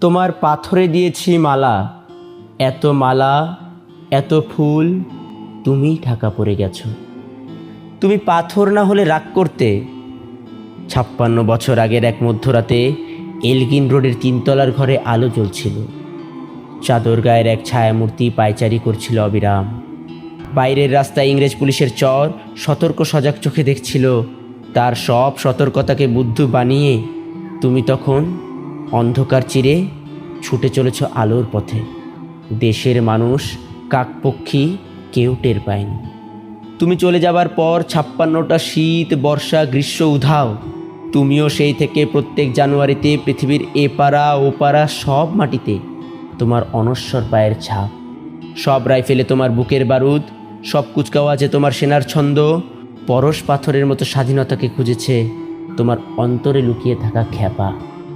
তোমার পাথরে দিয়েছি মালা। এত মালা, এত ফুল তুমি ঢাকা পড়ে গেছো। তুমি পাথর না হলে রাগ করতে। ছাপ্পান্ন বছর আগের এক মধ্যরাতে এলগিন রোডের তিনতলার ঘরে আলো জ্বলছিল। চাদর গায়ের এক ছায়ামূর্তি পায়চারি করছিল অবিরাম। বাইরের রাস্তায় ইংরেজ পুলিশের চর সতর্ক সজাগ চোখে দেখছিল। তার সব সতর্কতাকে বুদ্ধ বানিয়ে তুমি তখন অন্ধকার চিরে ছুটে চলেছ আলোর পথে। দেশের মানুষ, কাকপক্ষী কেউ টের পায়নি। তুমি চলে যাবার পর ছাপ্পান্নটা শীত, বর্ষা, গ্রীষ্ম উধাও। তুমিও সেই থেকে প্রত্যেক জানুয়ারিতে পৃথিবীর এপাড়া ওপাড়া সব মাটিতে তোমার অনশ্বর পায়ের ছাপ। সব রাইফেলে তোমার বুকের বারুদ, সব কুচকাওয়াজে তোমার সেনার ছন্দ। পরশ পাথরের মতো স্বাধীনতাকে খুঁজেছে তোমার অন্তরে লুকিয়ে থাকা খ্যাপা।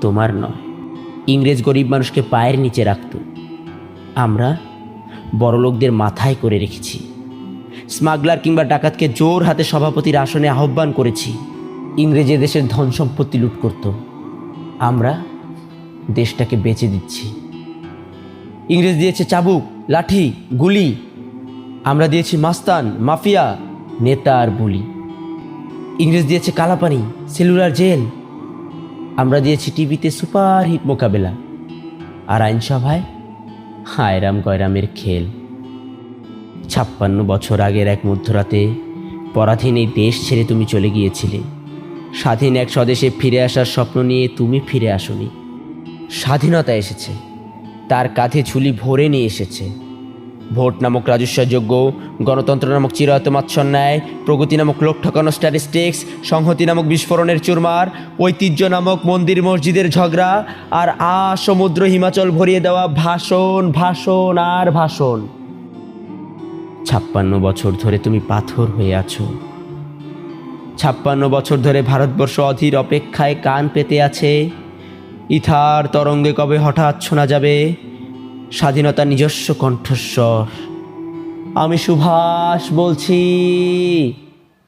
তোমার নয়। ইংরেজ গরিব মানুষকে পায়ের নিচে রাখত। আমরা বড়লোকদের মাথায় করে রেখেছি। স্মাগলার কিংবা ডাকাতকে জোর হাতে সভাপতির আসনে আহ্বান করেছি। ইংরেজি দেশের ধন সম্পত্তি লুট করত। আমরা দেশটাকে বেচে দিচ্ছি। ইংরেজ দিয়েছে চাবুক, লাঠি, গুলি। আমরা দিয়েছি মাস্তান, মাফিয়া, নেতা আর বুলি। ইংরেজ দিয়েছে কালাপানি, সেলুলার জেল। আমরা দিয়েছি টিভিতে সুপার হিট মোকাবেলা। আর আইনসভায় হায়রাম গয়রামের খেল। ছাপ্পান্ন বছর আগের এক মধ্যরাতে পরাধীন এই দেশ ছেড়ে তুমি চলে গিয়েছিলে। স্বাধীন এক স্বদেশে ফিরে আসার স্বপ্ন নিয়ে তুমি ফিরে আসনি। স্বাধীনতা এসেছে। তার কাঁধে ঝুলি ভরে নিয়ে এসেছে। ভোট নামক রাজস্বযোগ্য গণতন্ত্র নামক চিরায়ত মাৎসন্যায়, প্রগতি নামক লোক ঠকানো স্ট্যাটিস্টিক্স সংহতি নামক বিস্ফোরণের চুরমার, ঐতিহ্য নামক মন্দির মসজিদের ঝগড়া, আর আ সমুদ্র হিমাচল ভরিয়ে দেওয়া ভাষণ ভাষণ আর ভাষণ। ছাপ্পান্ন বছর ধরে তুমি পাথর হয়ে আছো। ছাপ্পান্ন বছর ধরে ভারতবর্ষ অধীর অপেক্ষায় কান পেতে আছে। ইথার তরঙ্গে কবে হঠাৎ শোনা যাবে? স্বাধীনতার নিজস্ব কণ্ঠস্বর। আমি সুভাষ বলছি।